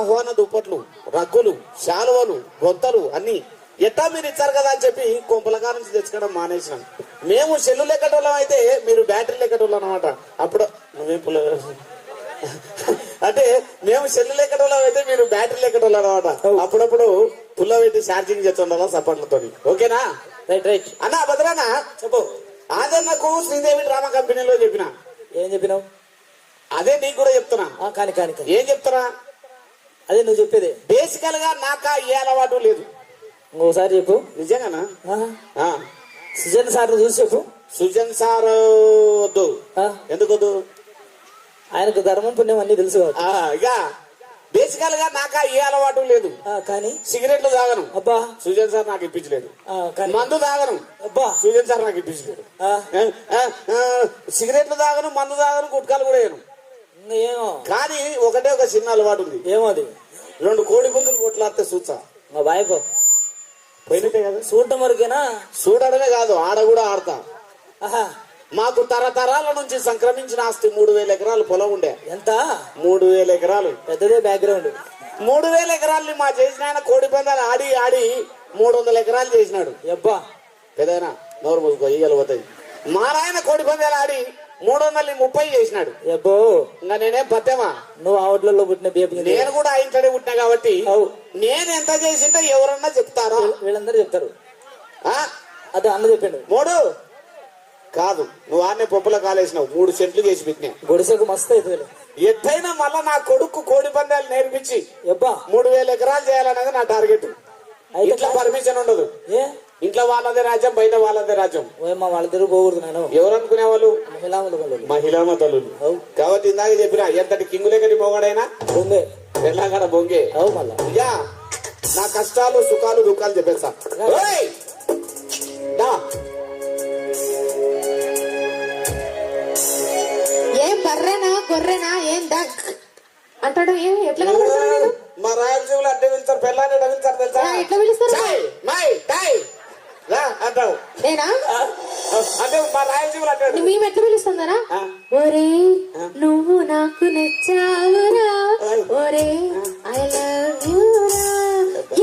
ఆహ్వాన దుప్పట్లు రగ్గులు శాలువలు గొంతలు అన్ని ఎట్టా మీరు ఇచ్చారు కదా అని చెప్పి కొంపలకా నుంచి తెచ్చుకోవడం మానేసినాం. మేము సెల్లు లెక్కటోళ్ళం అయితే మీరు బ్యాటరీ లెక్కటోళ్ళం అనమాట అప్పుడు నువ్వేం పుల్ల అంటే మేము సెల్లు లెక్కటోళ్ళం అయితే మీరు బ్యాటరీ లెక్కటోళ్ళం అనమాట అప్పుడప్పుడు పుల్ల పెట్టి ఛార్జింగ్ చేస్తుండాలా సపోర్ట్లతో ఓకేనా? Right right. అన్నా భద్రానా? చెప్పు. ఆదరణకు శ్రీదేవి డ్రామా కంపెనీలో చెప్పిన. ఏం చెప్పినావు? అదే నీకు కూడా చెప్తున్నా. కాని కాని. ఏం చెప్తున్నా? అదే నువ్వు చెప్పేది. బేసికల్గా నాకా ఏ అలవాటు లేదు. ఇంకోసారి చెప్పు. నిజంగానా? సుజన్ సార్ చూసి చెప్పు. సుజన్ సార్ వద్దు. ఎందుకు వద్దు ఆయనకు ధర్మం పుణ్యం అన్ని తెలుసు ఇక బేసికల్గా నాకా ఏ అలవాటు లేదు. కానీ? సిగరెట్లు తాగను. అబ్బా. సుజన్ సార్ నాకు ఇప్పించలేదు. మందు తాగను. అబ్బా. సుజన్ సార్ నాకు ఇప్పించలేదు. సిగరెట్లు తాగను మందు తాగను గుట్కాలు కూడా వేయను. ఏమో? కానీ ఒకటే ఒక చిన్న అలవాటు ఉంది. ఏమో అది రెండు కోడి పుంజులు కొట్లాడితే చూచా ఇంకా బాయ్పో పోయినట్టే కదా? చూడటం వరకేనా చూడడమే కాదు ఆడ కూడా ఆడతా. ఆహా. మాకు తరతరాల నుంచి సంక్రమించిన ఆస్తి మూడు వేల ఎకరాలు పొలం ఉండే. ఎంత? మూడు వేల ఎకరాలు. పెద్దదే బ్యాక్గ్రౌండ్ మూడు వేల ఎకరాల్ని మా చేసిన ఆయన కోడి పందాలు ఆడి ఆడి మూడు వందల ఎకరాలు చేసినాడు. అబ్బా పెదైనా నోరు మూసుకో ఈగలు పోతాయి. మా నాయన కోడి పందాలు ఆడి మూడు వందల ముప్పై చేసినాడు. అబ్బో ఇంకా నేనేం పత్తేమా? నువ్వు ఆ ఊర్లలో పుట్టిన బేబీ నేను కూడా ఇంటడే పుట్టినా కాబట్టి. నేను ఎంత చేసింటే ఎవరన్నా చెప్తారా? వీళ్ళందరూ చెప్తారు. ఆ? అదే అన్న చెప్పిండు. మూడు? కాదు. నువ్వు ఆడనే పప్పులో కాలేసినావు. మూడు సెంట్లు చేసి పెట్టినా. గుడిసెకు మస్తు అవుతుంది ఎట్టయినా మళ్ళా నా కొడుకు కోడి పందాలు నేర్పించి అబ్బా మూడు వేల ఎకరాలు చేయాలన్నది నా టార్గెట్. ఇంట్లో పర్మిషన్ ఉండదు. ఏ? ఇంట్లో వాళ్ళదే రాజ్యం బయట వాళ్ళదే రాజ్యం. ఓయమ్మ వాళ్ళిద్దరు పోకూడదు నేను ఎవరు అనుకునే వాళ్ళు మహిళా అవు. కాబట్టి ఇందాక చెప్పిన ఎంతటి కింగు లేకటి మొగడైనా? బొంగే. ఎలాగడ బొంగే. అవు మళ్ళా. నా కష్టాలు సుఖాలు దుఃఖాలు చెప్పేస్తా. ఏం బర్రెనా గొర్రెనా ఏం దగ్ అంటాడు ఏం ఎట్లా? మా రాయలసీమలో అడ్డే పిలుస్తారు పెళ్ళాన్ని ఎట్లా పిలుస్తారు తెలుసా? ఎట్లా పిలుస్తారు? My tie. అంటావు. నేనా? అంటే మా రాయలసీమలో అంటాడు మేము ఎట్లా పిలుస్తుందరా. ఒరే నువ్వు నాకు నచ్చావురా. ఒరే ఐ లవ్ యూ రా.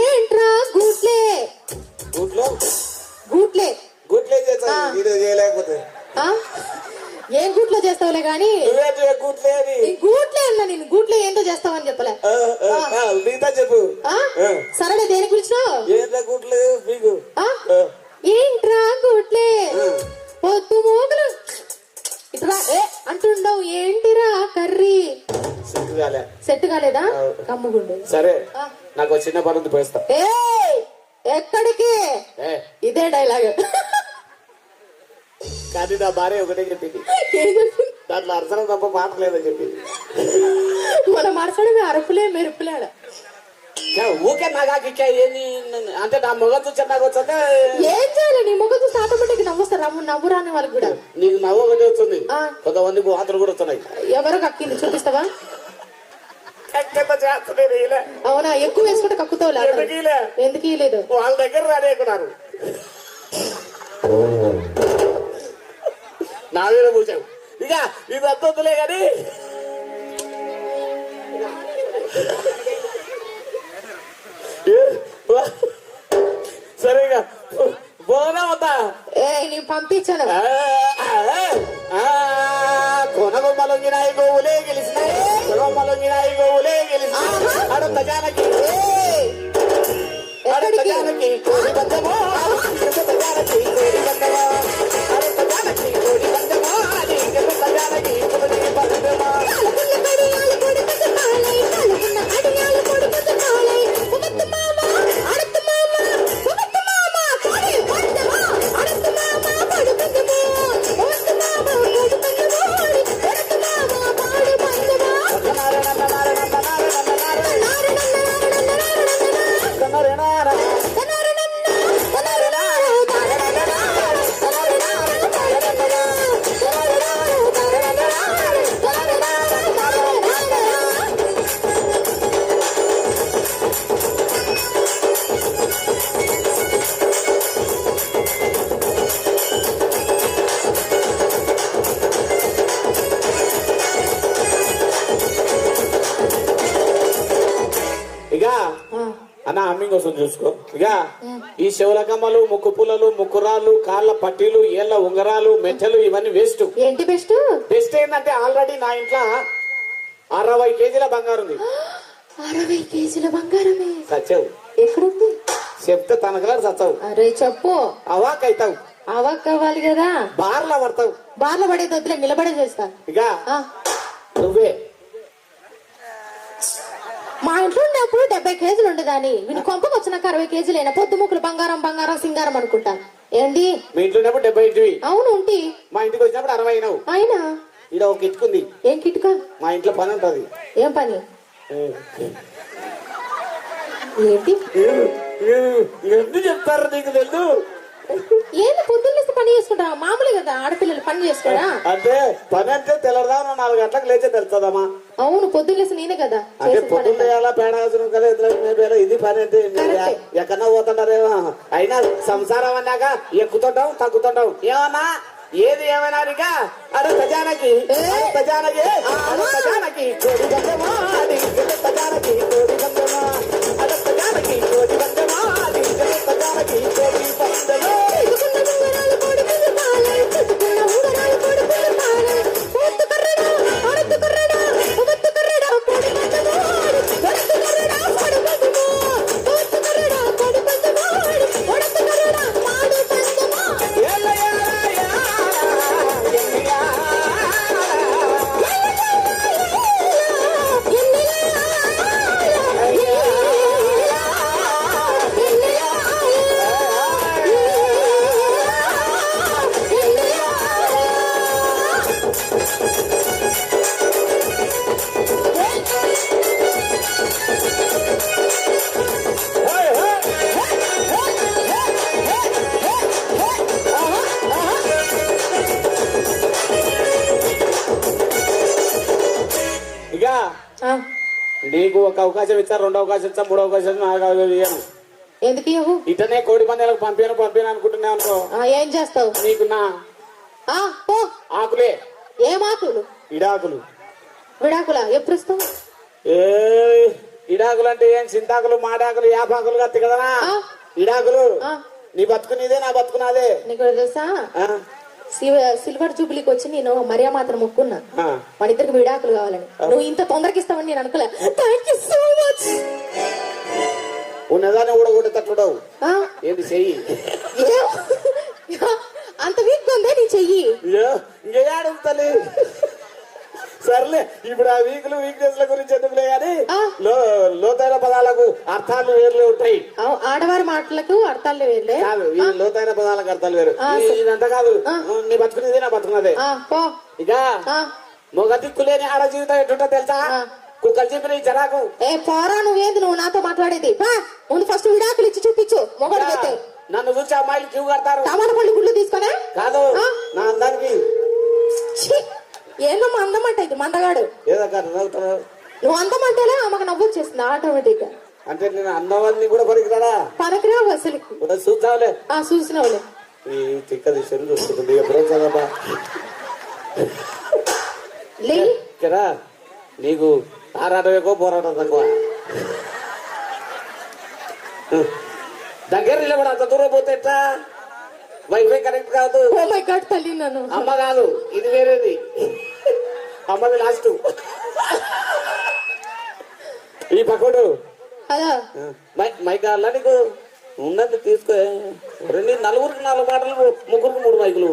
ఏంట్రా గూట్లే? గుట్లో? గూట్లే. గుట్లే చేస్తా వీడియో చేయలేకపోతే? ఏం గూట్లో చేస్తావులే గాని? గుట్లే గూట్లే అన్నా నేను. గూట్లే ఏంటో చేస్తావని చెప్పలే. ఆ, ఆ, ఆ, మిగతా చెప్పు. ఆ? ఆ. ఏంట్రా గూట్లే పొద్దు మోగులు. ఇట్రా ఏ అంటుండవు ఏంటిరా కర్రీ? సిగ్గు కాలే. సెట్ కాలేదా? కమ్ముగుండు సరే. నాకు చిన్న పని ఉంది పోయిస్తా. ఏ ఎక్కడికి? ఇదే డైలాగ్. కానీ నా భార్య ఒకటే చెప్పింది. దాంట్లో అరసనం తప్ప మాట లేదని చెప్పింది. మన మరసడమే అరుపులే మెరుపులే ఆడ. కా- ఊకే నాగాకి ఏంది అంటే నా మొగ చూసా నాకు వచ్చే ఏం చేయాలి? నీ ముఖం చూస్తే ఆటోమేటిక్ నవ్వుస్తారు? నవ్వు నవ్వు రాని వాళ్ళకి కూడా? నీకు నవ్వు ఒకటి వస్తుంది. కొంతమంది వాతలు కూడా వస్తున్నాయి. ఎవరో కక్కింది చూపిస్తావా. అవునా? ఎక్కువ వేసుకుంటే కక్కుతావు ఎందుకు ఇలా? ఎందుకు ఇలేదు వాళ్ళ దగ్గర రానేకున్నారు. నా మీద కూర్చావు ఇక ఇది అద్దొద్దులే కానీ సరే ఇక పోనా వద్దా ఏ నేను పంపించాను. కొనగొమ్మలొంగినాయి గోవులే గెలిచినాయి. కొనగొమ్మలొంగినాయి గోవులే గెలిచినాయి. అడంత జానకి. అడంత ఎక్కడికి? జానకి. కోడి జానకి. కోడి అన్న అమ్మింగ్ వస్తుంది చూసుకో. ఇక ఈ చెవుల కమ్మలు ముక్కు పుల్లలు ముక్కురాళ్ళు కాళ్ళ పట్టీలు ఏళ్ళ ఉంగరాలు మెట్టెలు ఇవన్నీ వేస్ట్. ఏంటి బెస్ట్? బెస్ట్ ఏంటంటే ఆల్రెడీ నా ఇంట్లో అరవై కేజీల బంగారు ఉంది. అరవై కేజీల బంగారమే? సచ్చావు. ఎక్కడుంది? చెప్తే తనకలాడు సచ్చావు. అరే చెప్పు. అవాక్ అవుతావు. అవాక్ అవ్వాలి కదా? బార్లా పడతావు. బార్ల పడేది వద్దులే నిలబడే చేస్తా ఇక నువ్వే. మా ఇంట్లో ఉన్నప్పుడు డెబ్బై కేజీలు ఉండేదాన్ని. వీని కొంపకు వచ్చినాక అరవై కేజీలు అయినా పొద్దు ముక్కులు బంగారం బంగారం సింగారం అనుకుంటా. ఏంటి? మీ ఇంట్లో ఉన్నప్పుడు డెబ్బై ఇంటివి అవును ఉంటి. మా ఇంటికి వచ్చినప్పుడు అరవై అయినావు. అయినా? ఈడ ఒక ఇట్టుకుంది ఏం కిటుక? మా ఇంట్లో పని ఉంటది. ఏం పని? ఏంటి? ఎందుకు చెప్తారు నీకు తెలుసు? ఏంది పొద్దున్న పని చేసుకుంటా మామూలే కదా ఆడపిల్లలు పని చేసుకోరా? అంటే పని అంటే తెల్లదాం నాలుగు గంటలకు లేచే తెలుస్తుందమ్మా. అవును పొద్దున్న నేనే కదా అంటే పొద్దున్న పేడ అవసరం కదా ఇట్లా ఇది పని అంటే. ఎక్కడన్నా పోతుంటారేమో. అయినా సంసారం అన్నాక ఎక్కుతుంటాం తగ్గుతుంటాం ఏమన్నా? ఏది ఏమైనా ఇక అరే ప్రజానకి ప్రజానకి ప్రజానకి ప్రజానకి ఇచ్చారు రెండో అవకాశం ఇచ్చా మూడో అవకాశం ఇచ్చా, నాలుగో అవకాశం ఇయ్యను ఎందుకు? ఇటనే కోడి పందాలకు పంపాను పంపాను అనుకుంటున్నా అనుకో. ఏం చేస్తావు? నీకు నా ఆకులే. ఏం ఆకులు? ఇడాకులు. విడాకుల? ఎప్పుడు ఇస్తావు ఏ ఇడాకులు అంటే ఏం? చింతాకులు మాడాకులు యాపాకులు కత్తి కదనా ఆ. ఇడాకులు. నీ బతుకు నీదే నా బతుకు నాదే నీకు తెలుసా? సిల్వర్ జూబ్లీకి వచ్చి నేను మరియా మాత్రం మొక్కున్నా. మన ఇద్దరికి విడాకులు కావాలని. నువ్వు ఇంత తొందరకి ఇస్తావని నేను అనుకోలే. థ్యాంక్ యూ సో మచ్ ఉన్నదాన్ని తట్టుడవు ఏంటి చెయ్యి అంత వీక్ ఉందే నీ చెయ్యి ఇంకేయాడు తల్లి సర్లే ఇప్పుడు ఆ వీకులు వీక్నెస్ల గురించి ఎందుకులే గాని. లో లోతైన పదాలకు అర్థాలు వేర్లే ఉంటాయి ఆడవారి మాటలకు అర్థాలు వేర్లే లోతైన పదాలకు అర్థాలు వేరు. ఇదంతా కాదు. నీ బతుకునేది నా బతుకున్నదే ఇక. మొగ దిక్కులేని ఆడ జీవితం ఎటుంటో తెలుసా. కుక్కలు చెప్పిన ఈ జరాకు ఏ పోరా నువ్వేంది? నువ్వు నాతో మాట్లాడేది. పా ముందు ఫస్ట్ విడాకులు ఇచ్చి చూపించు. మొగడికైతే నన్ను చూసి అమ్మాయిలు క్యూ కడతారు. టమాటా పళ్ళు గుళ్ళు తీసుకొనే కాదు. నా అందానికి. ఛీ! ఏందమ్మా అందమంట ఇది మందగాడు. ఏదో నవ్వుతారు నువ్వు అందమంటేనే ఆమెకు నవ్వు వచ్చేస్తుంది ఆటోమేటిక్గా. అంటే నేను అందవాన్ని కూడా పనికిరాడా పనకిరావు అసలు కూడా చూస్తావులే. ఆ చూసినవులే. ఈ తిక్క దిశను చూసుకుంటుంది ఎప్పుడో చదవా నీకు ఎక్కువ పోరాటం తక్కువ. దగ్గర నిలబడి అంత దూరం పోతే ఎట్లా? వైఫై కనెక్ట్ కాదు. ఓ మై గాడ్ తల్లి నన్ను. అమ్మ కాదు ఇది వేరేది. అమ్మది లాస్ట్. ఈ పకోడు అదా? మైక్ కావాలా నీకు? ఉన్నది తీసుకో. రెండు నలుగురికి నాలుగు మాటలు ముగ్గురికి మూడు మైకులు.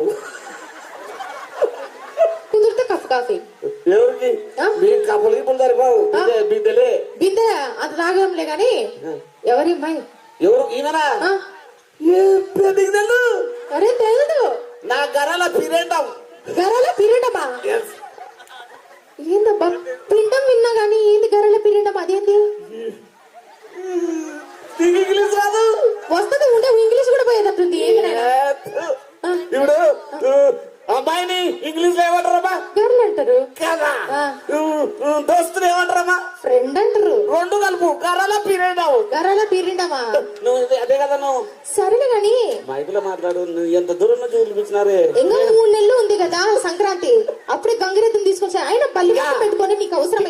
మీ సరిపోవు? బిడ్డే- ఎవరి అమ్మాయి? ఎవరు? ఈమెనా అరే నా గరాల గరల ఏందబ్బా? పిండం విన్నా గానీ ఏంది గరల అదేంది? ఇంగ్లీష్ రాదు? వస్తుంది ఉంటే ఇంగ్లీష్ కూడా పోయేటట్టుంది. ఏంది అదే కదా నువ్వు సరేలే గాని మైకులో మాట్లాడు నువ్వు ఎంత దూరం నుంచి చూపించినారే ఇంకా మూడు నెలలు ఉంది కదా సంక్రాంతి. అప్పుడే గంగిరెద్దుని తీసుకొచ్చి ఆయన బల్లి పెట్టుకొని నీకు అవసరం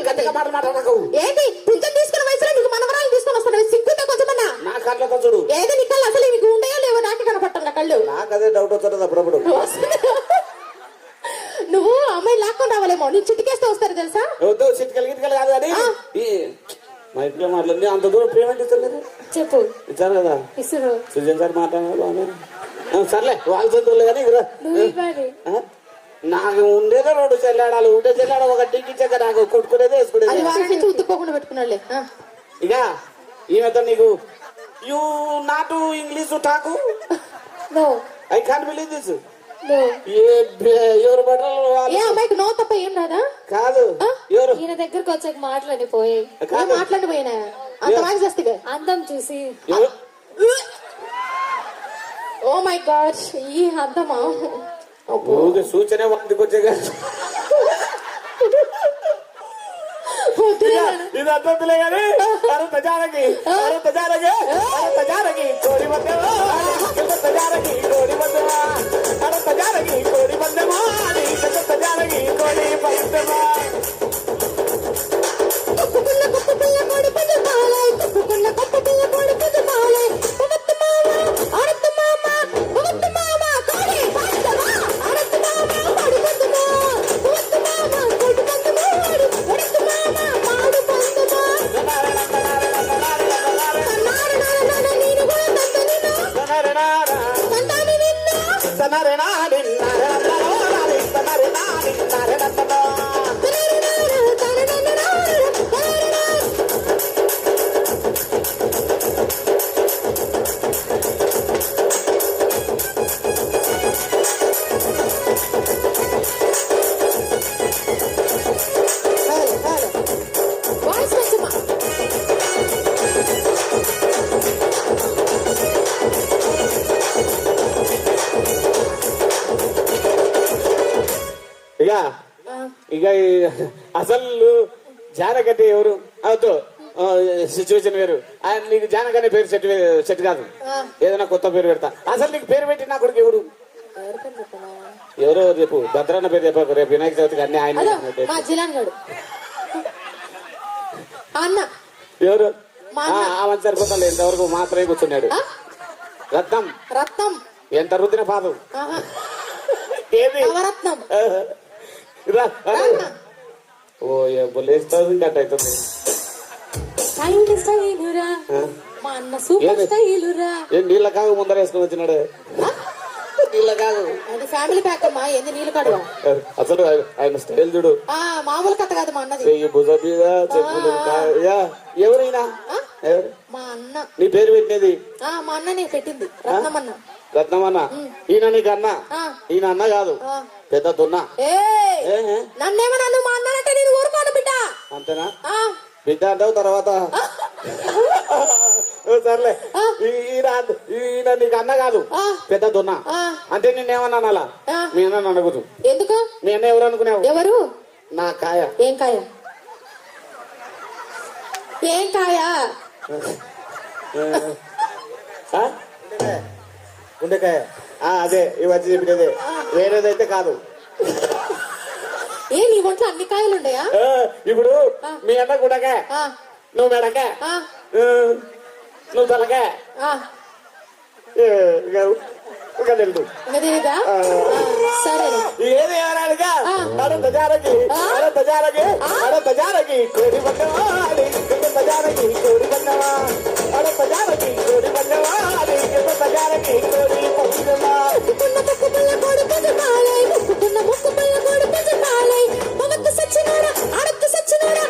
ఏంటి పింఛన్ తీసుకున్న వయసులో నీకు మనవరాలు తీసుకొని వస్తాను సిగ్గుతో కొంచెమన్నా. నా కళ్ళతో చూడు. ఏది నీ కళ్ళు అసలు నీకు ఉంటాయో లేవో నాకే కనపడటం నా కళ్ళు. నాకు అదే డౌట్ వస్తుంది అప్పుడప్పుడు. నువ్వు అమ్మాయి లాక్కొని రావాలేమో. నీ చిటికేస్తే వస్తారు తెలుసా? చిటికలు గిటికలు కాదు కానీ ఈ మైకులో మాట్లాడి అంత దూరం పేమెంట్ ఇస్తలేదు చెప్పు. ఇచ్చారు కదా ఇసురు సుజన్ సార్ మాట్లాడారు సర్లే వాళ్ళ చదువులే కానీ ఆ? నాకు ఉండేదే రెండు చెల్లాడాలు ఉండే చెల్లాడ ఒక టికెట్ నాకు కొట్టుకునేదే వేసుకునేది. పెట్టుకున్నాళ్ళే ఆ. ఇక ఈమెతో నీకు యూ నాటు English talk I can't believe this ఎవరు బట్టలు వాళ్ళు. ఏ అమ్మాయికి నో తప్ప ఏం రాదా కాదు? ఎవరు? ఈయన దగ్గరకు వచ్చాక మాట్లాడిపోయి కాదు. మాట్లాడిపోయినా అంత వాయిస్ వస్తే అందం చూసి? ఓ మై గాడ్ ఈ అద్దమా ఊరికే సూచన వంటికి వచ్చే ఇది అర్థంలే కానీ అరంత జానకి అరంత జానకి అరంత జానకి కోడి మధ్యమా అరంత జానకి కోడి మధ్యమా అరంత జానకి కోడి మధ్యమా అరంత జానకి కోడి మధ్యమా నిన్ను అసలు జానకంటే ఎవరు? అవుతూ సిచ్యువేషన్ వేరు. ఆయన నీకు జానకనే పేరు సెట్ సెట్ కాదు. ఏదైనా కొత్త పేరు పెడతా. అసలు నీకు పేరు పెట్టి నా కొడుకు ఎవరు ఎవరో రేపు భద్రన్న పేరు చెప్పారు. రేపు వినాయక చవితికి అన్ని ఆయన ఎవరు? మా ఆ, అన్న. ఆ మంచి సరిపోతాడు ఇంతవరకు మాత్రమే కూర్చున్నాడు? రత్నం. రత్నం. ఎంత రుద్దిన పాదం. ఏది? నవరత్నం. రా, రా. రాన్న. ఓ లేస్తుంది గట్ట అవుతుంది. స్టైల్ స్టైలురా. మా అన్న సూపర్ ఏమి? స్టైలురా. ఏం నీళ్ళ కాగు ముందర వేసుకొని వచ్చినాడు? నీళ్ళ కాగు. అది ఫ్యామిలీ ప్యాక్ అమ్మా ఏంది నీళ్ళు కడువా అసలు ఆయన- స్టైల్ చూడు. ఆ మామూలు కథ కాదు మా అన్నది. చెయ్యి భుజ మీద చెప్పులు కా- యా, ఎవరైనా? ఎవరు? మా అన్న. నీ పేరు పెట్టినది? ఆ మా అన్ననే పెట్టింది. రత్నం అన్న రత్నమన్న? ఈయన నీకు అన్న. ఈయన అన్న కాదు. పెద్ద దున్న. నన్నేమో నన్ను మా అన్నానంటే నేను ఊరుకోను బిడ్డ. అంతేనా? ఆ. బిడ్డ అంటావు తర్వాత? సర్లే. ఈయన ఈయన నీకు అన్న కాదు. పెద్ద దున్న. అంటే నిన్నేమన్నా అలా. మీ అన్న అనకూడదు ఎందుకు? మీ అన్న ఎవరు అనుకున్నావు ఎవరు? నా కాయ. ఏం కాయ? ఏం కాయ? గుండెకాయ. అదే ఈ వచ్చి చెప్పినదే వేరేదైతే కాదు. ఏ నీ ఒంట్లో అన్ని కాయలు ఉన్నాయా? ఆ, ఇప్పుడు మీ అన్న గుడకే ఆ, నువ్వు మెడకే ఆ, ఆ, నువ్వు తలకే. ఆ. ఏ, ఇక కదండి ఏది ఏనాడుగా అరత జారకి అరత జారకి అరత జారకి కోడి బండవా అరత జారకి కోడి బండవా అరత జారకి కోడి బండవా అరత జారకి కోడి బండవా సచ్చినోడా